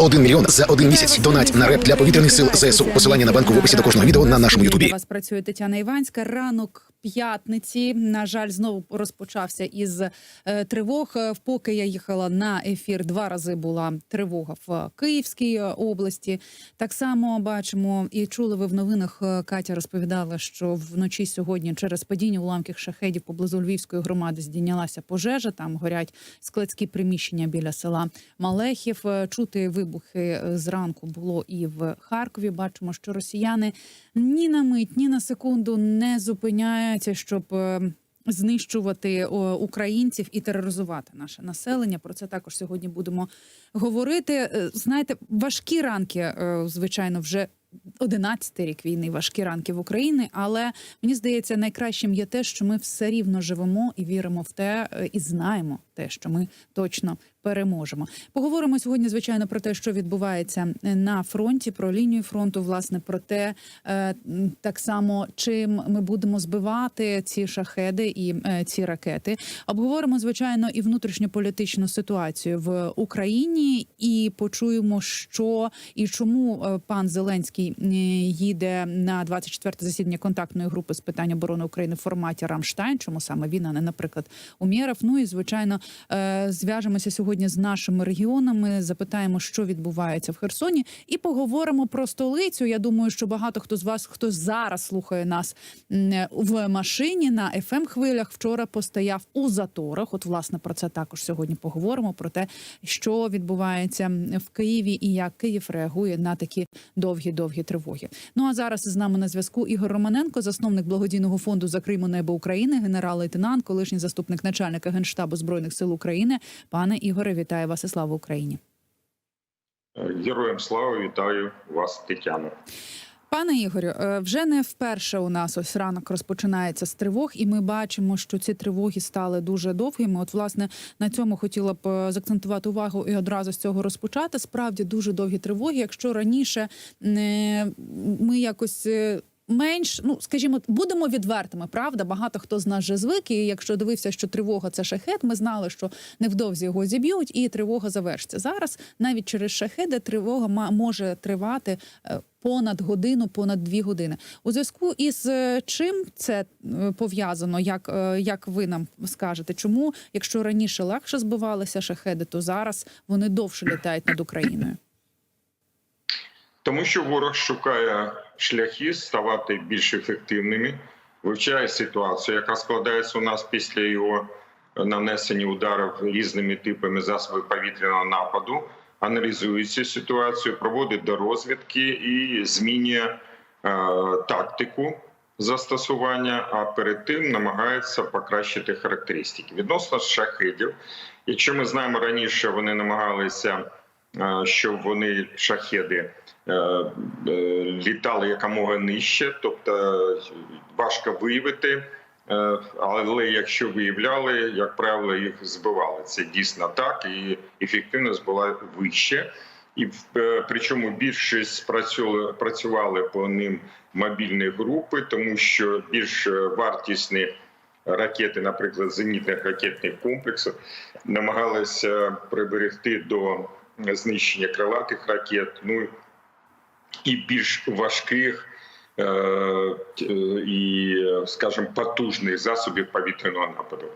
1 мільйон за один місяць. Донать на реп для повітряних сил ЗСУ. Посилання на банку в описі до кожного відео на нашому ютубі. вас працює Тетяна Іванська. Ранок п'ятниці. На жаль, знову розпочався із е, тривог. Е, Поки я їхала на ефір, два рази була тривога в Київській е, області. Так само бачимо і чули ви в новинах. Катя розповідала, що вночі сьогодні через падіння уламків шахедів поблизу Львівської громади здійнялася пожежа. Там горять складські приміщення біля села Малехів. Чути вибухи зранку було і в Харкові. Бачимо, що росіяни ні на мить, ні на секунду не зупиняються, щоб е, знищувати українців і тероризувати наше населення. Про це також сьогодні будемо говорити. Е, Знаєте, важкі ранки, е, звичайно, вже. 11 рік війни, важкі ранки в Україні, але мені здається, найкращим є те, що ми все рівно живемо і віримо в те, і знаємо те, що ми точно переможемо. Поговоримо сьогодні, звичайно, про те, що відбувається на фронті, про лінію фронту, власне, про те, е, так само чим ми будемо збивати ці шахеди і е, ці ракети. Обговоримо, звичайно, і внутрішньополітичну ситуацію в Україні, і почуємо, що і чому е, пан Зеленський їде на 24-те засідання контактної групи з питань оборони України в форматі Рамштайн. Чому саме він, а не, наприклад, Умєров. Ну і звичайно, зв'яжемося сьогодні з нашими регіонами, запитаємо, що відбувається в Херсоні, і поговоримо про столицю. Я думаю, що багато хто з вас, хто зараз слухає нас в машині на fm хвилях, вчора постояв у заторах. От, власне, про це також сьогодні поговоримо. Про те, що відбувається в Києві і як Київ реагує на такі довгі довгі тривоги. Ну а зараз з нами на зв'язку Ігор Романенко, засновник благодійного фонду «Закриймо небо України, генерал-лейтенант, колишній заступник начальника генштабу збройних сил України. Пане Ігоре, вітаю вас і слава Україні. Героям слава вітаю вас, Тетяно. Пане Ігорю, е, вже не вперше у нас ось ранок розпочинається з тривог, і ми бачимо, що ці тривоги стали дуже довгими. От, власне, на цьому хотіла б е, заакцентувати увагу і одразу з цього розпочати. Справді дуже довгі тривоги. Якщо раніше е, ми якось. Менш, ну скажімо, будемо відвертими, правда. Багато хто з нас вже звик. І якщо дивився, що тривога це шахет, ми знали, що невдовзі його зіб'ють, і тривога завершиться. Зараз навіть через шахеди тривога може тривати е, понад годину, понад дві години. У зв'язку із е, чим це е, пов'язано? Як, як ви нам скажете? Чому, якщо раніше легше збивалися шахеди, то зараз вони довше літають над Україною? Тому що ворог шукає шляхи ставати більш ефективними, вивчає ситуацію, яка складається у нас після його нанесення ударів різними типами засобів повітряного нападу, аналізує цю ситуацію, проводить до розвідки і змінює е, тактику застосування, а перед тим намагається покращити характеристики. Відносно шахедів, якщо ми знаємо раніше, вони намагалися, е, щоб вони шахеди е, е, літали якомога нижче, тобто важко виявити. Але якщо виявляли, як правило, їх збивали. Це дійсно так, і ефективність була вища. І причому більшість працювали, працювали по ним мобільні групи, тому що більш вартісні ракети, наприклад, зенітних ракетних комплексів, намагалися приберегти до знищення крилатих ракет. Ну і більш важких е, е, і, скажімо, потужних засобів повітряного нападу.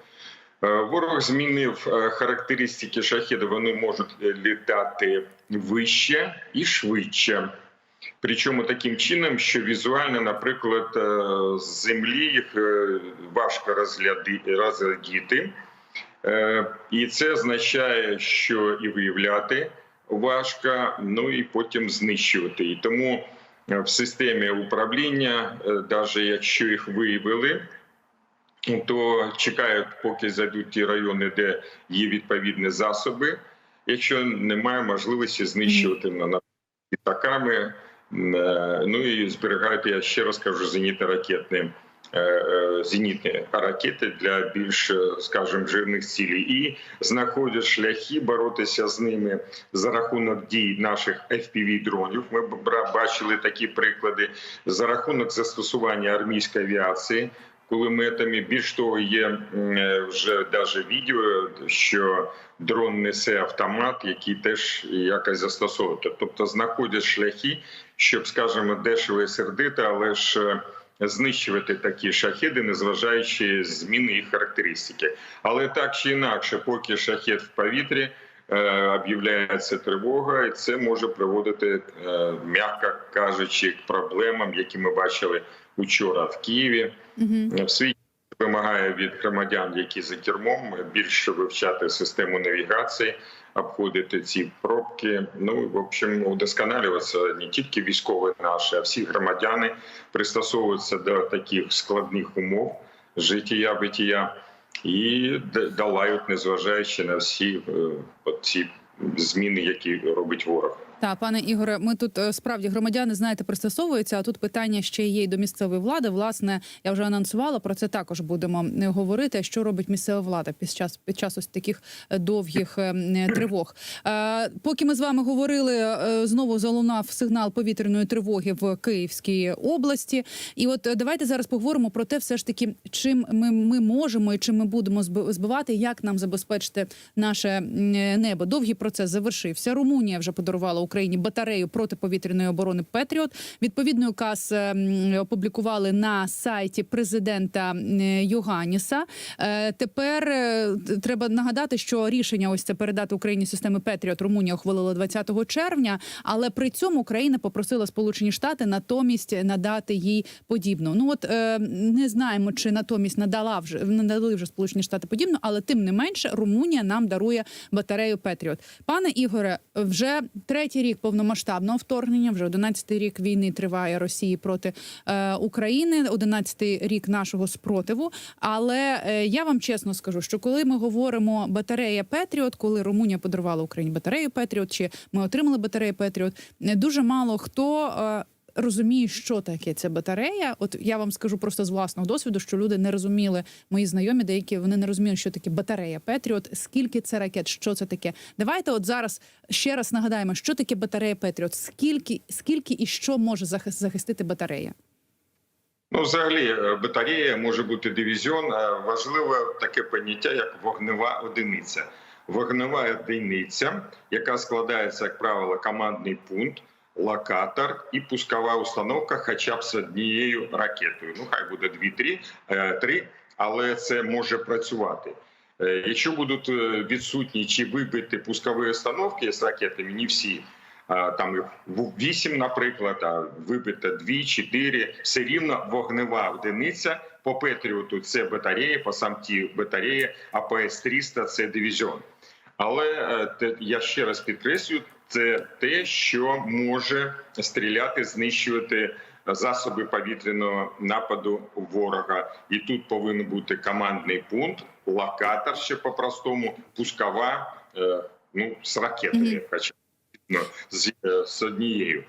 Е, Ворог змінив е, характеристики шахеда. Вони можуть літати вище і швидше. Причому таким чином, що візуально, наприклад, е, з землі їх е, важко розглядіти. Е, І це означає, що і виявляти важко, ну і потім знищувати. І тому е, в системі управління, навіть якщо їх виявили, то чекають, поки зайдуть ті райони, де є відповідні засоби. Якщо немає можливості знищувати на літаками, е, ну і зберігають, я ще раз кажу, зенітно-ракетні е, е, зенітні ракети для більш, е, скажімо, жирних цілей, і знаходять шляхи боротися з ними за рахунок дій наших fpv дронів. Ми бачили такі приклади за рахунок застосування армійської авіації. кулеметами. Більш того, є е, вже навіть відео, що дрон несе автомат, який теж якось застосовується. Тобто знаходять шляхи, щоб, скажімо, дешево і сердито, але ж е, знищувати такі шахеди, незважаючи зміни їх характеристики. Але так чи інакше, поки шахет в повітрі. е, Об'являється тривога, і це може приводити, е, м'яко кажучи, к проблемам, які ми бачили учора в Києві. Угу. В світі вимагає від громадян, які за кермом, більше вивчати систему навігації, обходити ці пробки. Ну в общем, удосконалюватися не тільки військові наші, а всі громадяни пристосовуються до таких складних умов життя, битія і долають, незважаючи на всі е, ці зміни, які робить ворог. Так, пане Ігоре, ми тут е, справді громадяни знаєте пристосовуються. А тут питання ще є й до місцевої влади. Власне, я вже анонсувала про це. Також будемо е, говорити. Що робить місцева влада під час під час ось таких е, довгих тривог. Поки ми з вами говорили, знову залунав сигнал повітряної тривоги в Київській області. І от давайте зараз поговоримо про те, все ж таки, чим ми, ми можемо і чим ми будемо зб- збивати, як нам забезпечити наше небо. Довгий процес завершився. Румунія вже подарувала Україні батарею протиповітряної оборони Петріот. Відповідний указ е, опублікували на сайті президента м, Йоганіса. Е, Тепер е, треба нагадати, що рішення ось це передати Україні системи Петріот Румунія ухвалила 20 червня. Але при цьому Україна попросила Сполучені Штати натомість надати їй подібну. Ну от е, не знаємо, чи натомість надала вже надали вже Сполучені Штати подібну, але тим не менше Румунія нам дарує батарею Петріот. Пане Ігоре, вже третій рік повномасштабного вторгнення, вже 11-й рік війни триває Росії проти е, України, 11-й рік нашого спротиву. Але е, я вам чесно скажу, що коли ми говоримо батарея Петріот, коли Румунія подарувала Україні батарею Петріот, чи ми отримали батарею Петріот, дуже мало хто. Е, Розуміє, що таке ця батарея. От я вам скажу просто з власного досвіду, що люди не розуміли, мої знайомі, деякі вони не розуміли, що таке батарея Петріот, скільки це ракет, що це таке. Давайте, от зараз ще раз нагадаємо, що таке батарея Петріот, скільки, скільки і що може захис- захистити батарея. Ну, взагалі, е, батарея може бути дивізіон. Е, Важливе таке поняття, як вогнева одиниця. Вогнева одиниця, яка складається, як правило, командний пункт, локатор і пускова установка, хоча б з однією ракетою. Ну, хай буде дві-три, е, три, але це може працювати. Е, Якщо будуть е, відсутні чи вибиті пускові установки з ракетами, не всі. Там вісім, наприклад, а вибито дві, чотири. Все рівно вогнева одиниця. По Петріоту це батарея, по самті батарея, а по С-300 це дивізіон. Але я ще раз підкреслюю, це те, що може стріляти, знищувати засоби повітряного нападу ворога. І тут повинен бути командний пункт, локатор ще по-простому, пускова, е, ну з хоча б, ну, з, е, з однією.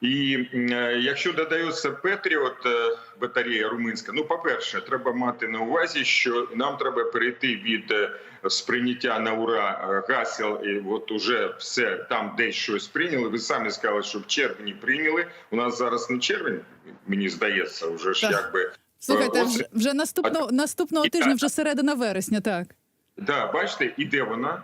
І е, якщо додається Петріот, е, батарея румунська, ну по-перше, треба мати на увазі, що нам треба перейти від сприйняття на ура гасел, і от уже все там десь щось прийняли. Ви самі сказали, що в червні прийняли. У нас зараз не червень, мені здається, вже ж якби Слухайте, вже, вже наступного наступного тижня, вже середина вересня. Так да, бачите, іде вона.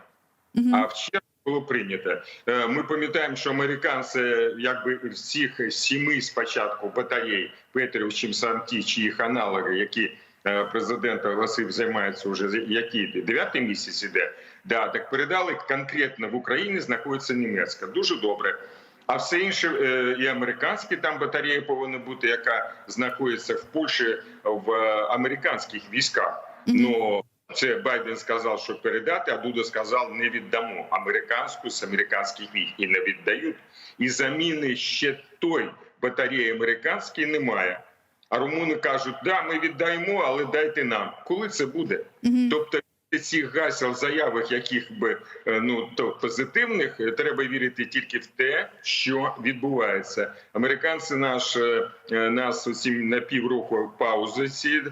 Мгм. А в червні було прийнято. Е, Ми пам'ятаємо, що американці, якби всіх сіми спочатку батарей Петрів, чим Санті, чи їх аналоги, які е, президент оголосив, займаються вже які дев'ятий місяць іде. Да, так передали конкретно в Україні знаходиться німецька. Дуже добре. А все інше е, і американські там батареї повинні бути, яка знаходиться в Польщі в американських військах. Ну це Байден сказав, що передати, а Дуда сказав, не віддамо американську з американських військ і не віддають. І заміни ще той батареї американської немає. А румуни кажуть, да, ми віддаємо, але дайте нам. Коли це буде? Мгм. Тобто цих гасел, заявах, яких би е, ну то позитивних, е, треба вірити тільки в те, що відбувається. Американці наш е, нас усім на півроку паузи ці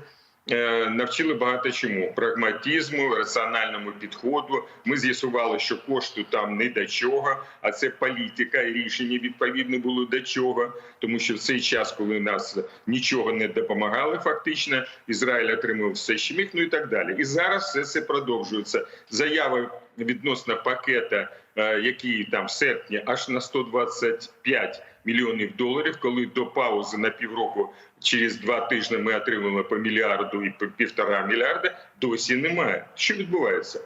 навчили багато чому: прагматизму, раціональному підходу. Ми з'ясували, що кошту там не до чого, а це політика і рішення відповідно було до чого. Тому що в цей час, коли нас нічого не допомагали, фактично Ізраїль отримав все, що міг, ну і так далі. І зараз все це продовжується. Заяви відносно пакета, е, який там в серпні аж на 125 мільйонів доларів, коли до паузи на півроку через два тижні ми отримали по мільярду і по півтора мільярда, досі немає. Що відбувається?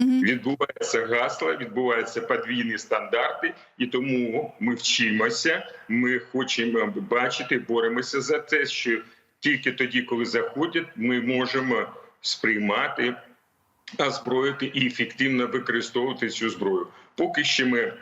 Відбувається гасло, відбуваються подвійні стандарти, і тому ми вчимося. Ми хочемо бачити, боремося за те, що тільки тоді, коли заходять, ми можемо сприймати, озброїти і ефективно використовувати цю зброю. Поки ще ми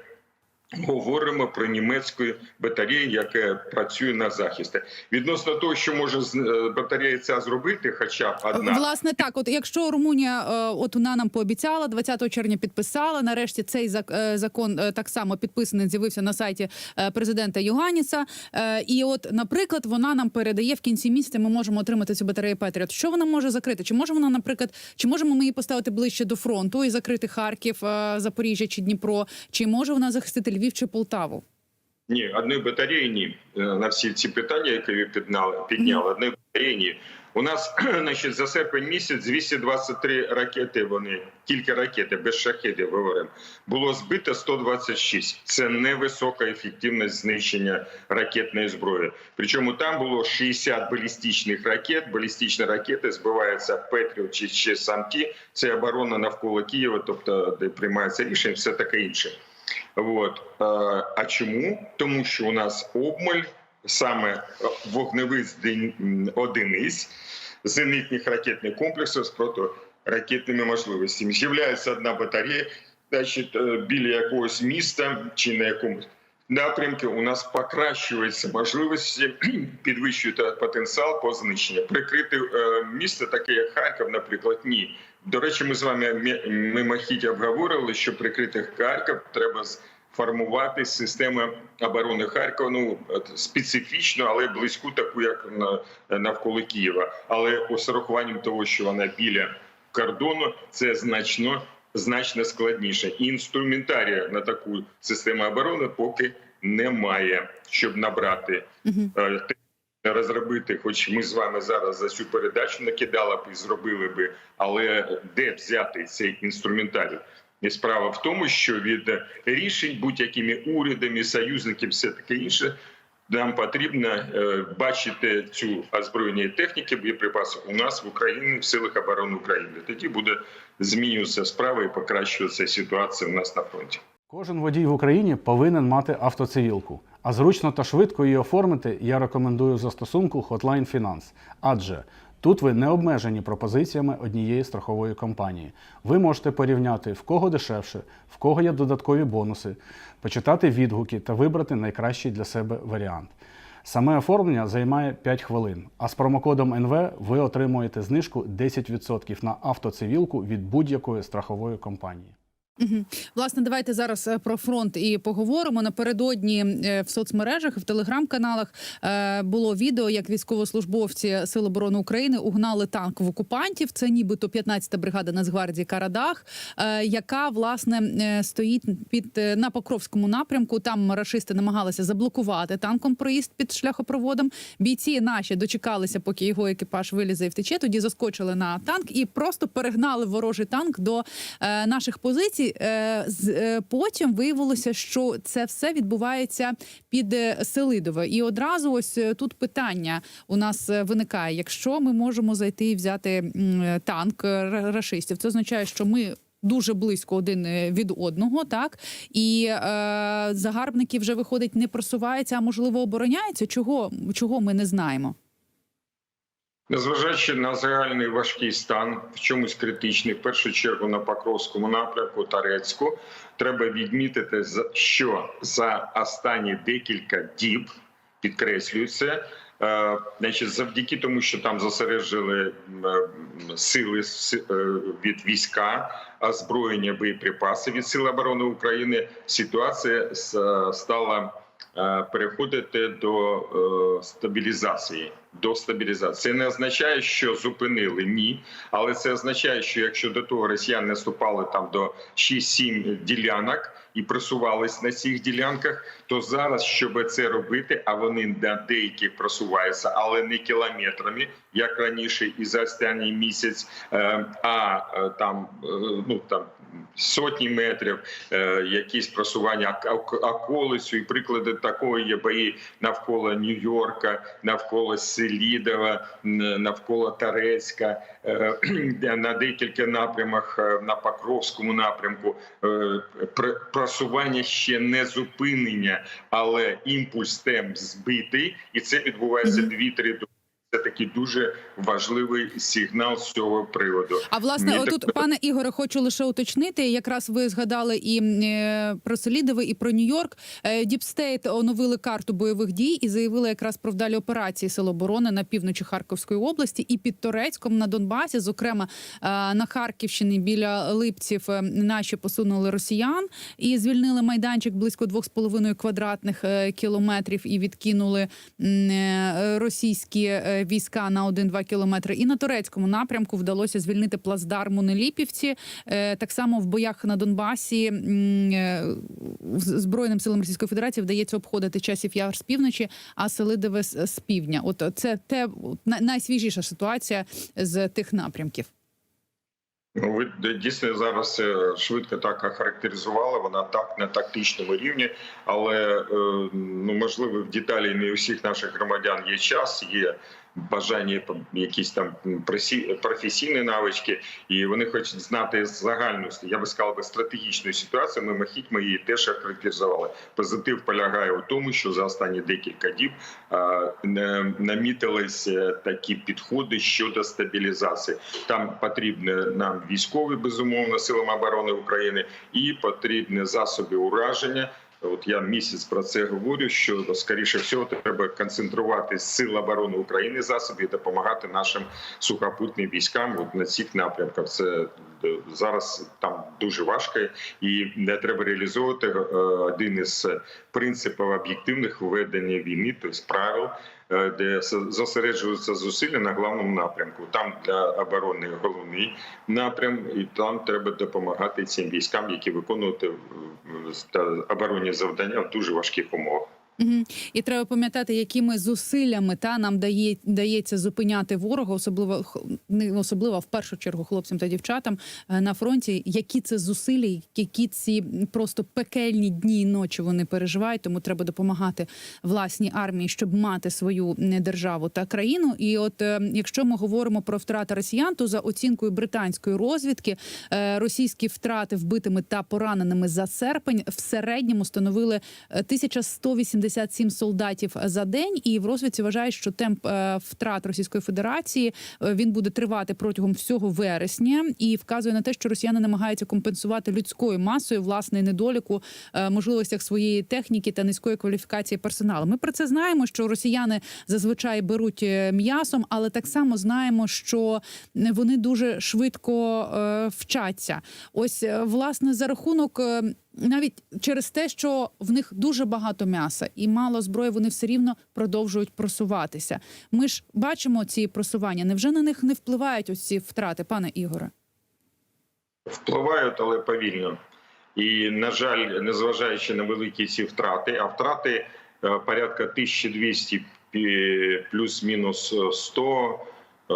говоримо про німецьку батарею, яка працює на захист. Відносно того, що може е, батарея ця зробити, хоча б одна. Власне, так, от якщо Румунія, е, от вона нам пообіцяла, 20 червня підписала. Нарешті цей зак- е, закон е, так само підписаний, з'явився на сайті е, президента Йоганіса. Е, І от, наприклад, вона нам передає в кінці місяця. Ми можемо отримати цю батарею Петріот. Що вона може закрити? Чи може вона, наприклад, чи можемо ми її поставити ближче до фронту і закрити Харків, е, Запоріжжя чи Дніпро? Чи може вона захистити Львів чи Полтаву? Ні, одної батареї ні. Е, На всі ці питання, які ви підняли, підняли одної батареї ні. У нас значить, за серпень місяць 223 ракети. Вони тільки ракети без шахедів говоримо. Було збито 126. Це невисока ефективність знищення ракетної зброї. Причому там було 60 балістичних ракет. Балістичні ракети збиваються Петрів чи ще самки. Це оборона навколо Києва, тобто де приймається рішення, все таке інше. От. А чому? Тому що у нас обмаль саме е, вогневих одиниць зенитних ракетних комплексів з протиракетними можливостями. З'являється одна батарея, значить, е, біля якогось міста чи на якомусь напрямку у нас покращуються можливості, підвищується потенціал по знищенню. Прикрити е, місто, таке як Харків, наприклад, ні. До речі, ми з вами мимохідь обговорювали, що прикрити Харків треба з- формувати систему оборони Харкова. Ну от, специфічно, але близьку, таку як на навколо Києва. Але з урахуванням того, що вона біля кордону, це значно значно складніше. І інструментарія на таку систему оборони поки немає, щоб набрати Мгм. Розробити, хоч ми з вами зараз за цю передачу накидали б і зробили би, але де взяти цей інструментарій? І справа в тому, що від рішень будь-якими урядами, союзниками, все таке інше, нам потрібно е, бачити цю озброєння техніки, боєприпаси у нас в Україні в силах оборони України. Тоді буде змінюватися справа і покращуватися ситуація у нас на фронті. Кожен водій в Україні повинен мати автоцивілку. А зручно та швидко її оформити я рекомендую застосунку Hotline Finance. Адже тут ви не обмежені пропозиціями однієї страхової компанії. Ви можете порівняти в кого дешевше, в кого є додаткові бонуси, почитати відгуки та вибрати найкращий для себе варіант. Саме оформлення займає 5 хвилин, а з промокодом НВ ви отримуєте знижку 10% на автоцивілку від будь-якої страхової компанії. Власне, давайте зараз е, про фронт і поговоримо. Напередодні е, в соцмережах в телеграм-каналах е, було відео, як військовослужбовці Сил оборони України угнали танк в окупантів. Це нібито 15-та бригада Нацгвардії Карадах, яка власне стоїть під на Покровському напрямку. Там рашисти намагалися заблокувати танком проїзд під шляхопроводом. Бійці наші дочекалися, поки його екіпаж вилізе і втече. Тоді заскочили на танк і просто перегнали ворожий танк до наших позицій. Е, з, е, потім виявилося, що це все відбувається під е, Селидове. І одразу ось е, тут питання у нас е, виникає: якщо ми можемо зайти і взяти танк рашистів, це означає, що ми. Дуже близько один від одного, так і е, загарбники вже виходить, не просуваються, а можливо обороняються. Чого чого ми не знаємо? Незважаючи на загальний важкий стан, в чомусь критичний, в першу чергу на Покровському напрямку Тарецьку, треба відмітити, що за останні декілька діб підкреслюється. е, Значить, завдяки тому, що там зосереджили сили е, від війська, озброєння боєприпаси від Сил оборони України, ситуація стала переходити до е, стабілізації. До стабілізації це не означає, що зупинили ні, але це означає, що якщо до того росіяни наступали там до 6-7 ділянок і просувались на цих ділянках, то зараз, щоб це робити, а вони на деяких просуваються, але не кілометрами, як раніше, і за останній місяць, е, а е, там е, ну там сотні метрів, е, якісь просування ок- околицю, і приклади такої є бої навколо Нью-Йорка, навколо Селідова, навколо Тарецька, е, на декілька напрямах е, на Покровському напрямку. Просування ще не зупинення, але імпульс темп збитий, і це відбувається Мгм. 2-3 доби. Це такий дуже важливий сигнал з цього приводу. А власне, Мені отут, так- пане Ігоре, хочу лише уточнити. Якраз ви згадали і е, про Селідове, і про Нью-Йорк. Е, Діпстейт оновили карту бойових дій і заявили якраз про вдалі операції Сил оборони на півночі Харківської області і під Торецьком на Донбасі, зокрема е, на Харківщині біля Липців, е, наші посунули росіян і звільнили майданчик близько 2,5 квадратних е, кілометрів і відкинули е, російські е, війська на 1-2 кілометри. І на турецькому напрямку вдалося звільнити плацдарм у Неліпівці. Е, Так само в боях на Донбасі е, збройним силам Російської Федерації вдається обходити часів яр з півночі, а Селидове з півдня. От це те найсвіжіша ситуація з тих напрямків. Ну, ви дійсно зараз е, швидко так охарактеризували. Вона так на тактичному рівні, але ну можливо в деталі не у всіх наших громадян є час, є бажання якісь там професійні навички, і вони хочуть знати загальну я би сказав би стратегічну ситуацію. Ми ми її теж охарактеризували. Позитив полягає у тому, що за останні декілька діб намітились е, такі підходи щодо стабілізації. Там потрібні нам військові безумовно силам оборони України і потрібні засоби ураження. От я місяць про це говорю. Що скоріше всього треба концентрувати сил оборони України засоби і допомагати нашим сухопутним військам от на цих напрямках. Це е, зараз там дуже важко, і не треба реалізовувати е, один із принципів об'єктивних введення війни, тобто правил е, де с- зосереджуються зусилля на главному напрямку. Там для оборони головний напрям, і там треба допомагати цим військам, які виконують е, оборонні завдання в дуже важких умовах. Угу. І треба пам'ятати, якими зусиллями та нам дає дається зупиняти ворога, особливо не особливо в першу чергу хлопцям та дівчатам е, на фронті. Які це зусилля, які ці просто пекельні дні і ночі вони переживають? Тому треба допомагати власній армії, щоб мати свою державу та країну. І от е, якщо ми говоримо про втрати росіян, то за оцінкою британської розвідки е, російські втрати вбитими та пораненими за серпень в середньому становили 1180 57 солдатів за день. І в розвідці вважають, що темп е, втрат Російської Федерації е, він буде тривати протягом всього вересня і вказує на те, що росіяни намагаються компенсувати людською масою власне недоліку е, можливостях своєї техніки та низької кваліфікації персоналу. Ми про це знаємо, що росіяни зазвичай беруть м'ясом, але так само знаємо, що вони дуже швидко вчаться. Ось власне за рахунок е, навіть через те, що в них дуже багато м'яса і мало зброї, вони все рівно продовжують просуватися. Ми ж бачимо ці просування. Невже на них не впливають ось ці втрати, пане Ігоре? впливають, але повільно. І на жаль, незважаючи на великі ці втрати, а втрати е, порядка 1200 пі- плюс-мінус 100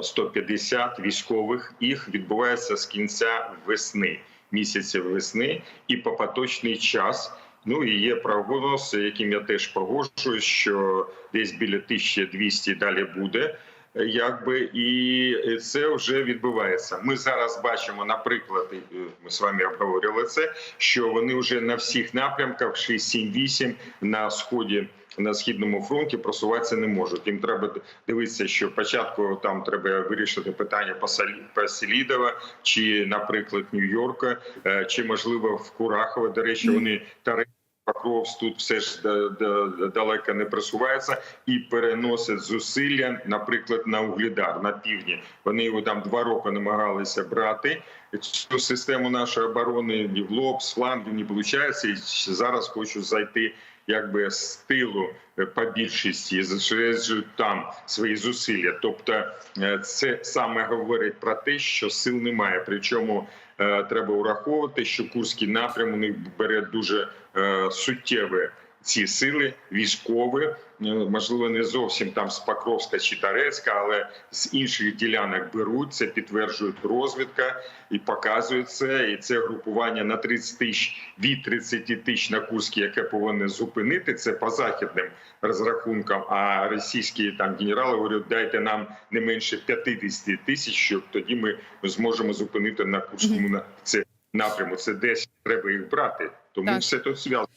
150 військових їх відбувається з кінця весни, місяця весни, і по поточний час. Ну і є прогноз, яким я теж погоджуюсь, що десь біля 1200 далі буде. Якби і це вже відбувається. Ми зараз бачимо, наприклад, е, ми з вами обговорювали це, що вони вже на всіх напрямках 6, 7, 8 на сході. На східному фронті просуватися не можуть. Їм треба дивитися, що спочатку там треба вирішити питання по Салі- по Селідова, чи, наприклад, Нью-Йорка, е, чи можливо в Курахово. До речі, вони та Покровськ тут все ж да- да- далеко не просувається і переносять зусилля, наприклад, на Углідар на півдні. Вони його там два роки намагалися брати. Цю систему нашої оборони ні в лоб, з флангів не виходить. І зараз хочуть зайти якби з тилу е, по більшості зосереджують там свої зусилля. Тобто, е, це саме говорить про те, що сил немає. Причому треба враховувати, що Курський напрям у них бере дуже е, суттєві ці сили військові, е, можливо, не зовсім там з Покровська чи Тарецька, але з інших ділянок беруть це, підтверджують розвідка і показують це. І це групування на 30 тисяч від 30 тисяч на Курській, яке повинне зупинити це по західним розрахункам. А російські там генерали говорять, дайте нам не менше 50 тисяч, щоб тоді ми зможемо зупинити на Курському на це напряму. Це десь треба їх брати. Тому Так. все тут зв'язано.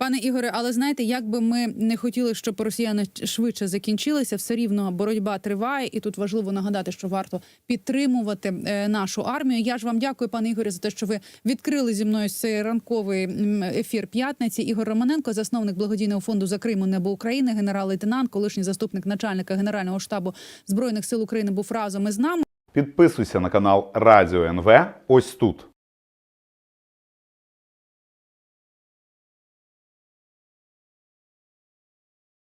Пане Ігоре, але знаєте, як би ми не хотіли, щоб росіяни швидше закінчилися, все рівно боротьба триває, і тут важливо нагадати, що варто підтримувати е, нашу армію. Я ж вам дякую, пане Ігорі, за те, що ви відкрили зі мною цей ранковий ефір п'ятниці. Ігор Романенко, засновник благодійного фонду за Криму Небо України, генерал-лейтенант, колишній заступник начальника генерального штабу збройних сил України, був разом із нами. Підписуйся на канал Радіо НВ ось тут.